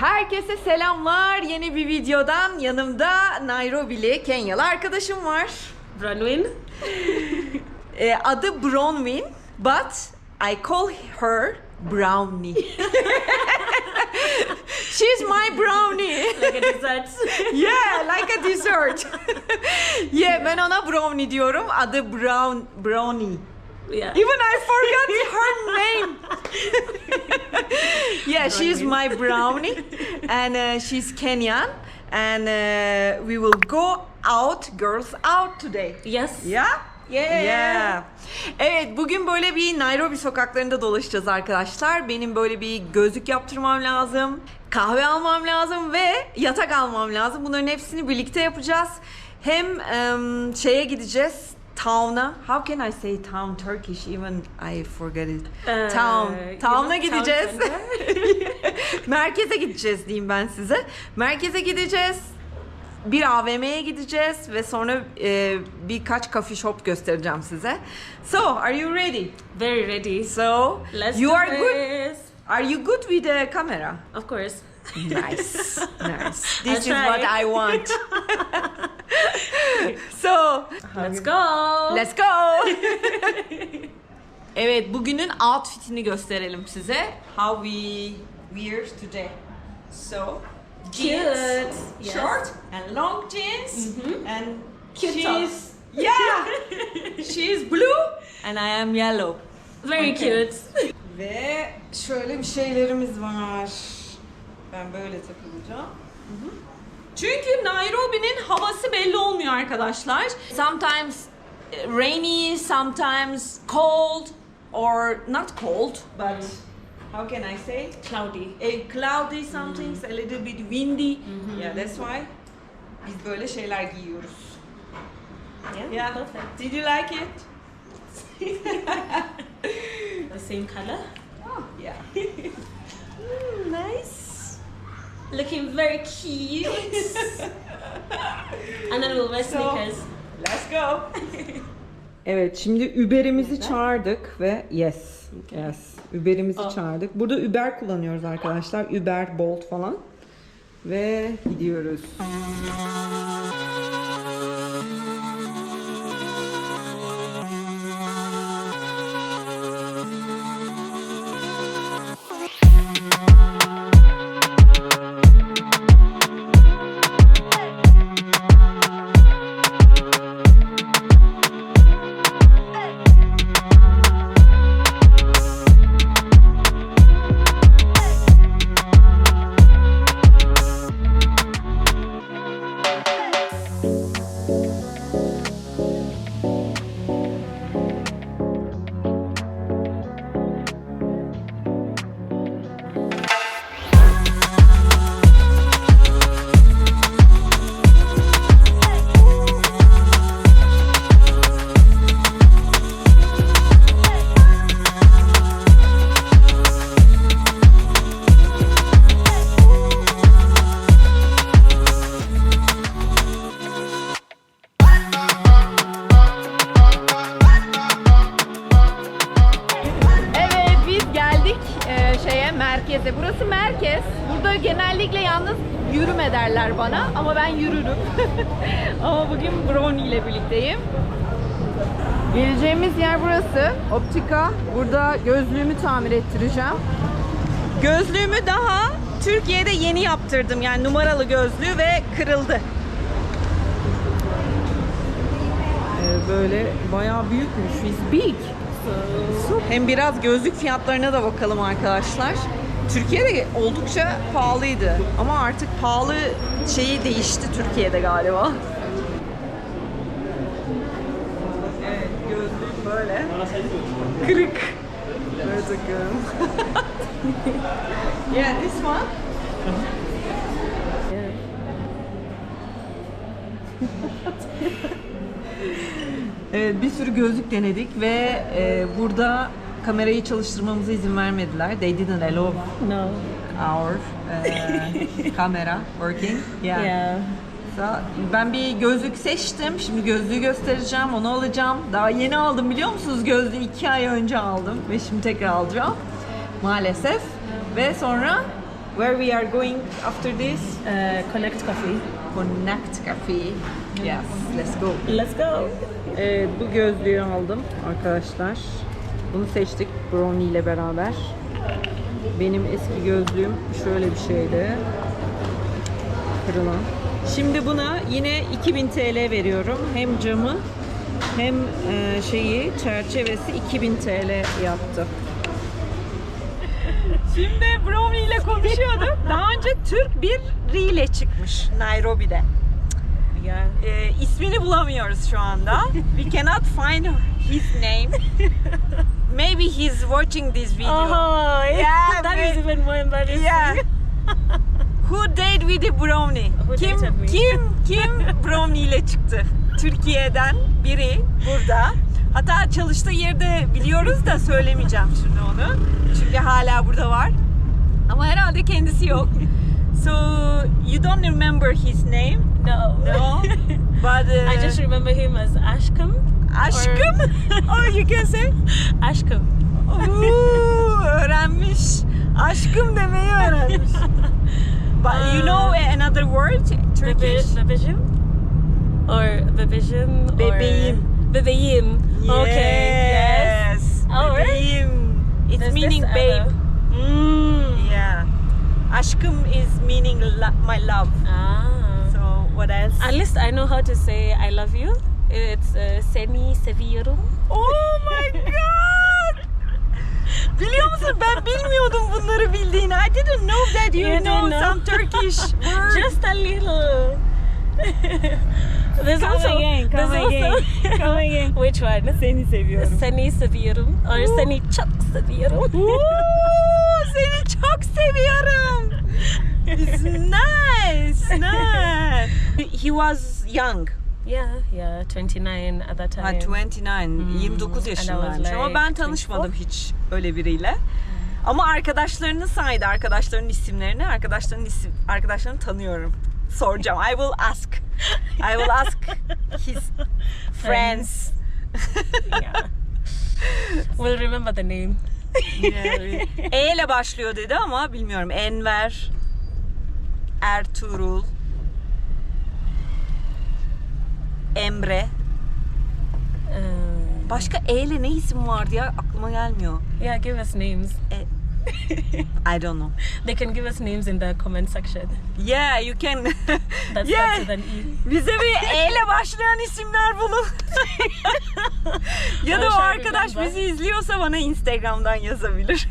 Herkese selamlar. Yeni bir videodan yanımda Nairobi'li Kenyalı arkadaşım var. Bronwyn. Ee, adı Bronwyn, but I call her Brownie. She's my brownie. Like a dessert. Yeah, like a dessert. yeah, ben ona brownie diyorum. Adı Brown Brownie. Yeah. Even I forgot her name. yeah, she's my brownie, and uh, she's Kenyan, and uh, we will go out, girls out today. Yes. Yeah. Yeah. Yeah. Evet bugün böyle bir Nairobi sokaklarında dolaşacağız arkadaşlar. Benim böyle bir gözlük yaptırmam lazım. Kahve almam lazım ve yatak almam lazım. Bunların hepsini birlikte yapacağız. Hem em, şeye gideceğiz. Town'a. How can I say town Turkish? Even I forget it. Ee, town. Town'a gideceğiz. Merkeze gideceğiz diyeyim ben size. Merkeze gideceğiz. Bir AVM'ye gideceğiz ve sonra e, birkaç coffee shop göstereceğim size. So, are you ready? Very ready. So, Let's you are good. this. Are you good with the camera? Of course. Nice, nice. I'll This is try. what I want. so, Let's go. let's go. evet, bugünün outfitini gösterelim size. How we wear today. So, jeans, Yes. short and long jeans, and Cute she's top. yeah, she's blue and I am yellow. Very Okay. cute. Ve şöyle bir şeylerimiz var. Ben böyle takılacağım. Çünkü Nairobi'nin havası belli olmuyor arkadaşlar. Sometimes eh, rainy, sometimes cold or not cold, but how can I say? Cloudy. A cloudy sometimes, a little bit windy. Yeah, that's why biz böyle şeyler giyiyoruz. Yeah. Yeah. Perfect. Did you like it? The same color. Oh, yeah. Looking very cute. and then we'll wear So- sneakers. Let's go. evet, şimdi Uber'imizi çağırdık ve yes, yes. Uber'imizi Aa. çağırdık. Burada Uber kullanıyoruz arkadaşlar. Uber, Bolt falan. Ve gidiyoruz. Geleceğimiz yer burası. Optika. Burada gözlüğümü tamir ettireceğim. Gözlüğümü daha Türkiye'de yeni yaptırdım. Yani numaralı gözlüğü ve kırıldı. Ee, böyle bayağı büyükmüş. It's big. Hem biraz gözlük fiyatlarına da bakalım arkadaşlar. Türkiye'de oldukça pahalıydı. Ama artık pahalı şeyi değişti Türkiye'de galiba. Evet gözlük böyle. Kırık. Böyle takıyorum. yeah, this one. Evet, bir sürü gözlük denedik ve e, burada kamerayı çalıştırmamıza izin vermediler. They didn't allow No. our e, camera working. Yeah. Yeah. So, ben bir gözlük seçtim. Şimdi gözlüğü göstereceğim. Onu alacağım. Daha yeni aldım biliyor musunuz? Gözlüğü iki ay önce aldım ve şimdi tekrar alacağım. Maalesef. Ve sonra Where we are going after this? Uh, Connect Coffee. Connect Cafe. Yes, let's go. Let's go. Evet, bu gözlüğü aldım arkadaşlar. Bunu seçtik Brownie ile beraber. Benim eski gözlüğüm şöyle bir şeydi. Kırılan. Şimdi buna yine 2000 TL veriyorum. Hem camı hem e, şeyi çerçevesi 2000 TL yaptı. Şimdi Brownie ile konuşuyorduk. Daha önce Türk bir Rile çıkmış Nairobi'de. Yeah. Ee, ismini bulamıyoruz şu anda. We cannot find his name. Maybe he's watching this video. Oh, Yeah, that is even more embarrassing. Yeah. Who date with the brownie? Who kim dated me? kim kim brownie ile çıktı? Türkiye'den biri burada. Hatta çalıştığı yerde biliyoruz da söylemeyeceğim şimdi onu. Çünkü hala burada var. Ama herhalde kendisi yok. So you don't remember his name? No. No. But uh, I just remember him as Ashkum. Aşkım. oh, you can say. Ashkum. Ooh, öğrenmiş. Aşkım demeyi öğrenmiş. But you know another word? Turkish? Bebe- Bebejim? Or Bebejim? or- Bebeğim. Bebeğim. Okay. Yes. Yes. Oh, really? Bebeğim. It's There's meaning babe. Mm. Yeah. Aşkım is meaning lo- my love. Ah. So what else? At least I know how to say I love you. It's uh, seni seviyorum. Oh my god! Biliyor musun ben bilmiyordum bunları bildiğini. I didn't know that you, You know, know? some Turkish words. Just a little. there's Come also again, come there's again, also come again. which one? Seni seviyorum. Seni seviyorum or Ooh. seni çok seviyorum. Oo, seni çok seviyorum. It's nice, nice. He was young. Yeah, yeah, 29 at that time. Ha, 29, 29 yaşındaymış. like Ama ben tanışmadım hiç öyle biriyle. Ama arkadaşlarını saydı, arkadaşlarının isimlerini, arkadaşlarının isim, arkadaşlarını tanıyorum. Soracağım. I will ask. I will ask his friends. yeah. we'll remember the name. e ile başlıyor dedi ama bilmiyorum. Enver, Ertuğrul, Emre. Um, Başka E ile ne isim vardı ya? Aklıma gelmiyor. yeah, give us names. I don't know. They can give us names in the comment section. Yeah, you can. That yeah. starts with an E. Bize bir E ile başlayan isimler bulun. ya da o arkadaş bizi izliyorsa bana Instagram'dan yazabilir.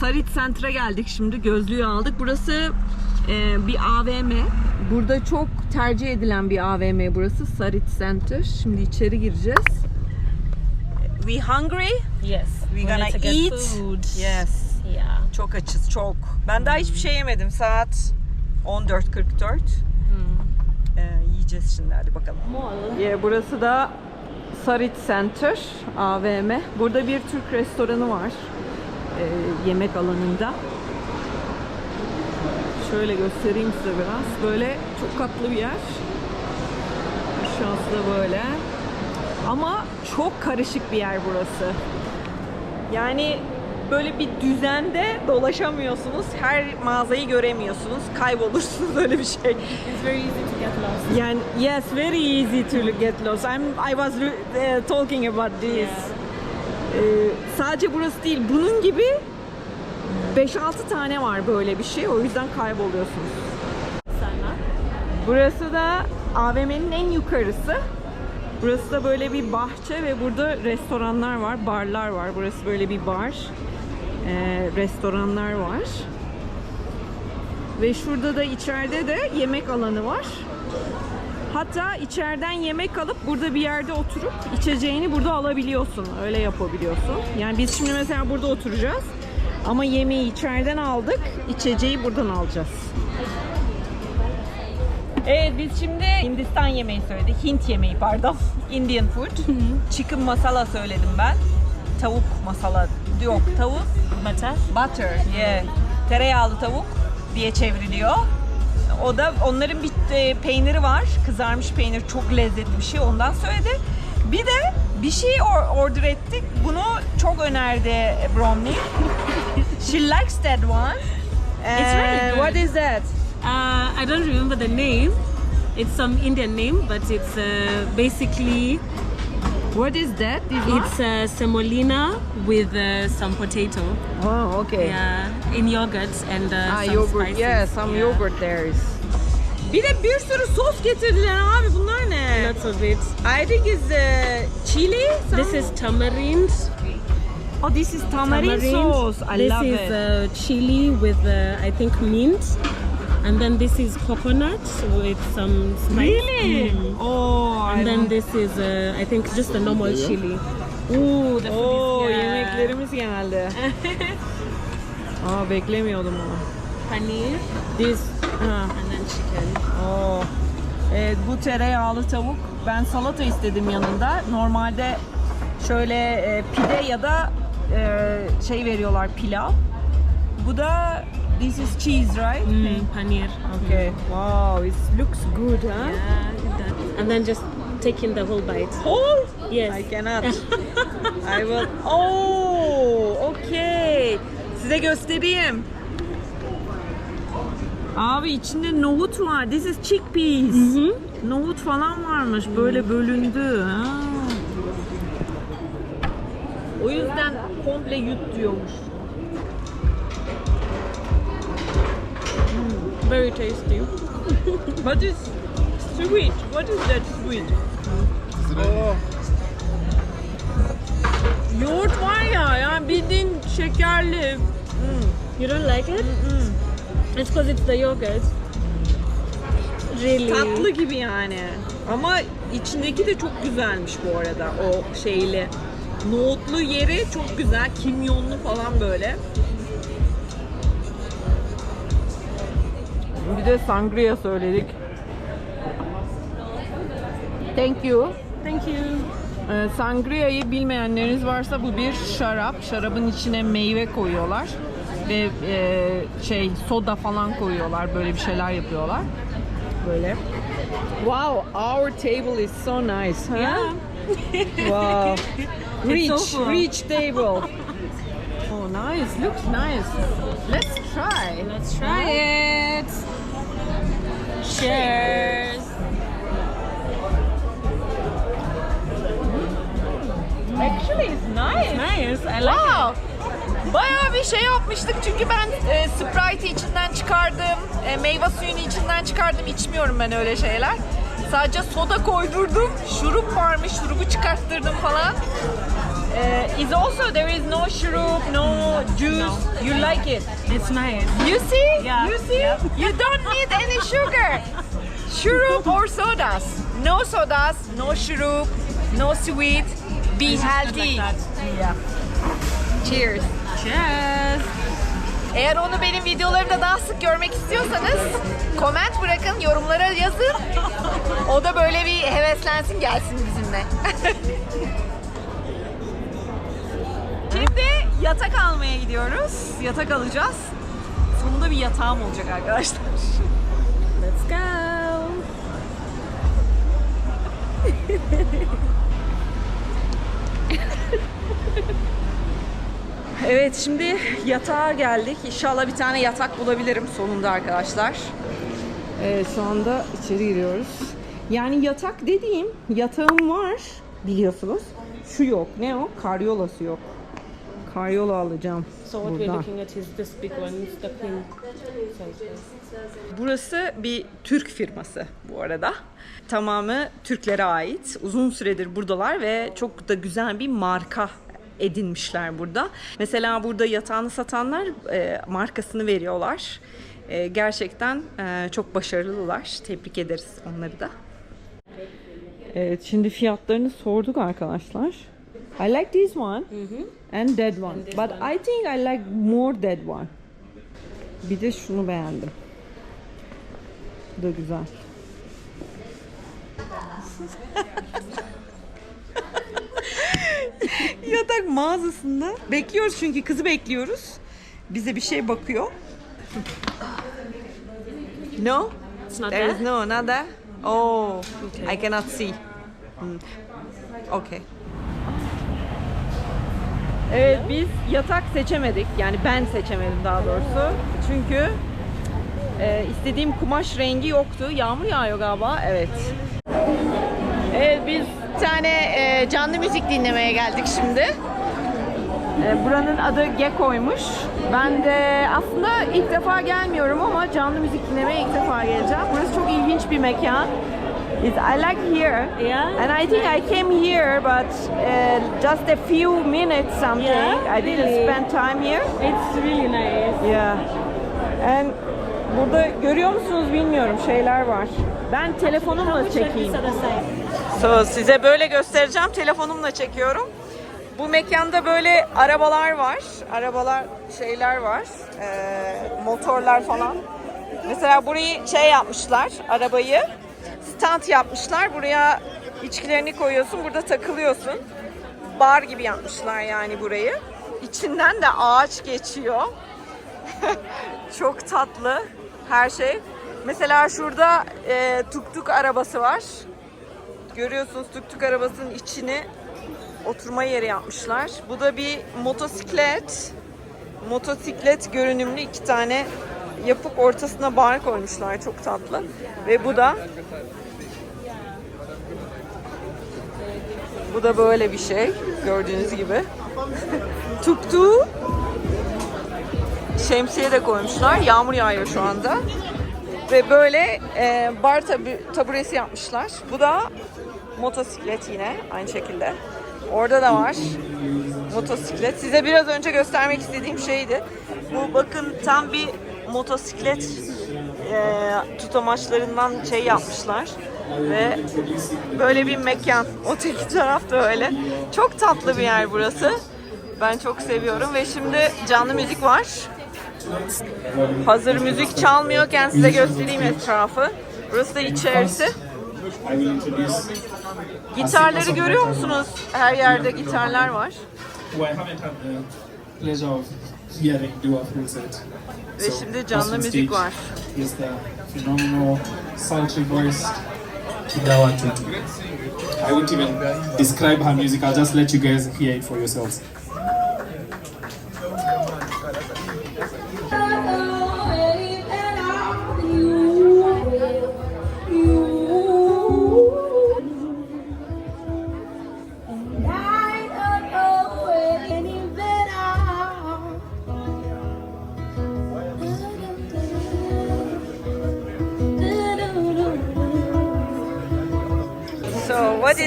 Sarit Center'a geldik şimdi. Gözlüğü aldık. Burası e, bir AVM. Burada çok tercih edilen bir AVM burası. Sarit Center. Şimdi içeri gireceğiz. We hungry? Yes. We we gonna eat? food. Yes. Yeah. Çok açız, çok. Ben daha hiçbir şey yemedim. Saat 14.44. Hmm. Ee, yiyeceğiz şimdi hadi bakalım. Mall. Yeah, burası da Sarit Center AVM. Burada bir Türk restoranı var. Ee, yemek alanında. Şöyle göstereyim size biraz. Böyle çok katlı bir yer. Aşağısı da böyle. Ama çok karışık bir yer burası. Yani böyle bir düzende dolaşamıyorsunuz. Her mağazayı göremiyorsunuz. Kaybolursunuz öyle bir şey. It's very easy to get lost. Yani yes, very easy to get lost. I'm I was uh, talking about this. Yeah. Ee, sadece burası değil, bunun gibi 5-6 tane var böyle bir şey. O yüzden kayboluyorsunuz. Burası da AVM'nin en yukarısı. Burası da böyle bir bahçe ve burada restoranlar var, barlar var. Burası böyle bir bar. Ee, restoranlar var. Ve şurada da içeride de yemek alanı var. Hatta içeriden yemek alıp burada bir yerde oturup içeceğini burada alabiliyorsun. Öyle yapabiliyorsun. Yani biz şimdi mesela burada oturacağız. Ama yemeği içeriden aldık. içeceği buradan alacağız. Evet biz şimdi Hindistan yemeği söyledik. Hint yemeği pardon. Indian food. Chicken masala söyledim ben. Tavuk masala. Yok tavuk. Butter. Butter. Yeah. Tereyağlı tavuk diye çevriliyor. O da onların bir e, peyniri var. Kızarmış peynir çok lezzetli bir şey. Ondan söyledi. Bir de bir şey or- order ettik. Bunu çok önerdi Bromley. She likes that one. It's really And good. What is that? Uh, I don't remember the name. It's some Indian name, but it's uh, basically What is that? This one? it's uh, semolina with uh, some potato. Oh, okay. Yeah, in yogurt and uh, Ah, some yogurt. spices. Yeah, some Yeah. yogurt there is. Bir de bir sürü sos getirdiler abi. Bunlar ne? Lots of it. I think it's uh, chili. This is tamarind. oh, this is tamarind, sauce. I this love is it. Uh, chili with uh, I think mint, and then this is coconut with some spice. really? Mm. Oh, I And then want- this is uh, I think just a normal chili. Ooh, the food Oo, is yeah. yemeklerimiz geldi. Aa, beklemiyordum onu. Paneer This, ha. and then chicken. Oo. Evet, bu tereyağlı tavuk. Ben salata istedim yanında. Normalde şöyle e, pide ya da e, şey veriyorlar pilav. Bu da this is cheese, right? Mm, paneer. Okay. Wow, it looks good, huh? Yeah, it does. And then just take in the whole bite. Whole? Yes. I cannot. I will. Oh, okay. Size göstereyim. Abi içinde nohut var. This is chickpeas. Nohut falan varmış. Böyle bölündü. Ha. O yüzden komple yut diyormuş. Very tasty. What is sweet? What is that sweet? Oh. Yoğurt var ya, yani bildiğin şekerli. You don't like it? It's because it's the yogurt. Really? Tatlı gibi yani. Ama içindeki de çok güzelmiş bu arada o şeyli. Nohutlu yeri çok güzel, kimyonlu falan böyle. Bir de sangria söyledik. Thank you. Thank you. Ee, sangria'yı bilmeyenleriniz varsa bu bir şarap. Şarabın içine meyve koyuyorlar ve e, şey soda falan koyuyorlar. Böyle bir şeyler yapıyorlar. Böyle. Wow, our table is so nice. Huh? Yeah. Wow. Rich, so rich table. Oh, nice. Looks nice. Let's try. Let's try it. Cheers. Actually, it's nice. Nice. I like Wow. Bayağı bir şey yapmıştık çünkü ben e, Sprite'i içinden çıkardım, e, meyve suyunu içinden çıkardım. İçmiyorum ben öyle şeyler. Sadece soda koydurdum, şurup varmış, şurubu çıkarttırdım falan. E, is also there is no şurup, no juice. You like it? it. It's nice. You see? Yeah. You see? You don't need any sugar. Şurup or sodas. No sodas, no şurup, no sweet. Be It's healthy. like. Yeah. Cheers. Cheers. Eğer onu benim videolarımda daha sık görmek istiyorsanız comment bırakın, yorumlara yazın. O da böyle bir heveslensin gelsin bizimle. Şimdi yatak almaya gidiyoruz. Yatak alacağız. Sonunda bir yatağım olacak arkadaşlar. Let's go. Evet şimdi yatağa geldik. İnşallah bir tane yatak bulabilirim sonunda arkadaşlar. Evet şu anda içeri giriyoruz. Yani yatak dediğim yatağım var biliyorsunuz. Şu yok. Ne o? Karyolası yok. Karyola alacağım. So what we're looking at is this big one, it's the queen. Burası bir Türk firması bu arada. Tamamı Türklere ait. Uzun süredir buradalar ve çok da güzel bir marka edinmişler burada. Mesela burada yatağını satanlar e, markasını veriyorlar. E, gerçekten e, çok başarılılar. Tebrik ederiz onları da. Evet şimdi fiyatlarını sorduk arkadaşlar. I like this one and that one. this But. I think I like more that one. Bir de şunu beğendim. Bu da güzel. Yatak mağazasında bekliyoruz çünkü kızı bekliyoruz. Bize bir şey bakıyor. No? It's not There is no, not there? Oh, Okay. I cannot see. Hmm. Okay. Evet biz yatak seçemedik. Yani ben seçemedim daha doğrusu. Çünkü e, istediğim kumaş rengi yoktu. Yağmur yağıyor galiba. Evet. Evet biz bir tane e, canlı müzik dinlemeye geldik şimdi. E, buranın adı Gekko'ymuş. Ben de aslında ilk defa gelmiyorum ama canlı müzik dinlemeye ilk defa geleceğim. Burası çok ilginç bir mekan. It's, I like here. Yeah, And I think I came here but uh, just a few minutes something. Yeah, I didn't really. spend time here. It's really nice. Yeah. And burada görüyor musunuz bilmiyorum şeyler var. Ben telefonumla çekeyim. So, size böyle göstereceğim. Telefonumla çekiyorum. Bu mekanda böyle arabalar var. Arabalar, şeyler var. Ee, motorlar falan. Mesela burayı şey yapmışlar, arabayı. Stand yapmışlar. Buraya içkilerini koyuyorsun, burada takılıyorsun. Bar gibi yapmışlar yani burayı. İçinden de ağaç geçiyor. Çok tatlı her şey. Mesela şurada e, tuk tuk arabası var. Görüyorsunuz tuk tuk arabasının içini oturma yeri yapmışlar. Bu da bir motosiklet. Motosiklet görünümlü iki tane yapıp ortasına bar koymuşlar. Çok tatlı. Ve bu da bu da böyle bir şey. Gördüğünüz gibi. Tuktuğu şemsiye de koymuşlar. Yağmur yağıyor şu anda. Ve böyle e, bar tabi, taburesi yapmışlar. Bu da motosiklet yine aynı şekilde. Orada da var motosiklet. Size biraz önce göstermek istediğim şeydi. Bu bakın tam bir motosiklet e, tutamaçlarından şey yapmışlar. Ve böyle bir mekan. Öteki tarafta öyle. Çok tatlı bir yer burası. Ben çok seviyorum ve şimdi canlı müzik var. Hazır müzik çalmıyorken size göstereyim etrafı. Burası da içerisi. Gitarları görüyor musunuz? Her yerde gitarlar var. Ve şimdi canlı müzik var. Is the phenomenal sultry voice Kidawa Tutu. I won't even describe her music. I'll just let you guys hear it for yourselves.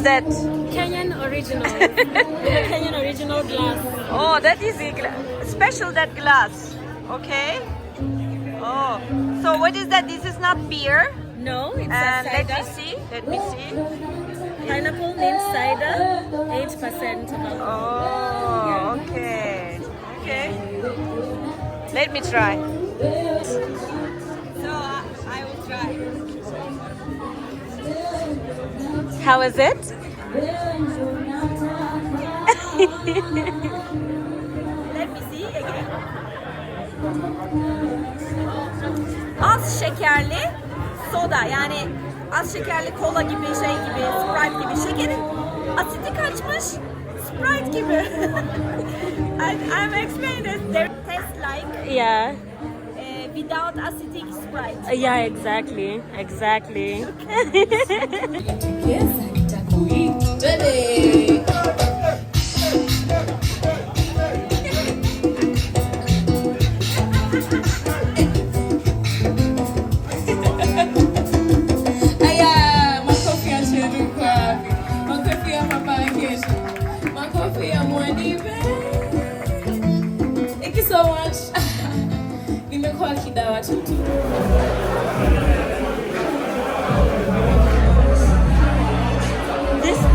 Is that? Kenyan original. Kenyan original glass. Oh, that is a special that glass. Okay. Oh, so what is that? This is not beer. No, it's And a let cider. me see. Let me see. Pineapple mint cider, 8% Oh, okay. Okay. Let me try. How is it? Let me see again. Az şekerli soda yani az şekerli kola gibi şey gibi Sprite gibi şekerin asidi kaçmış Sprite gibi. I, I'm explaining this. They taste like Yeah, without acidic Sprite. Uh, yeah, exactly, exactly. Aya,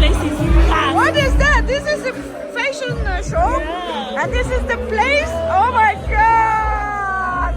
This place is packed. What is that? This is a fashion show, Yeah. and this is the place. Oh my god!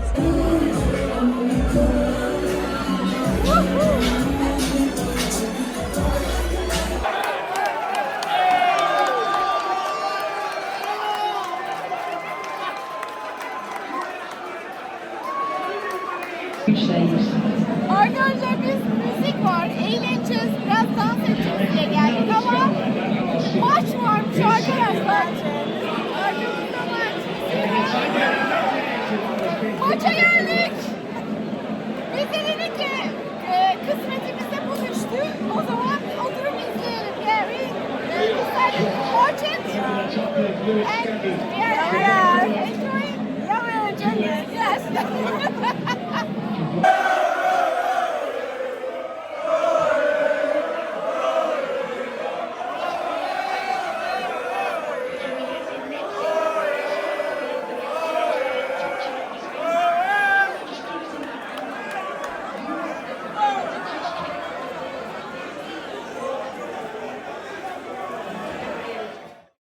We are, are enjoying. Yes.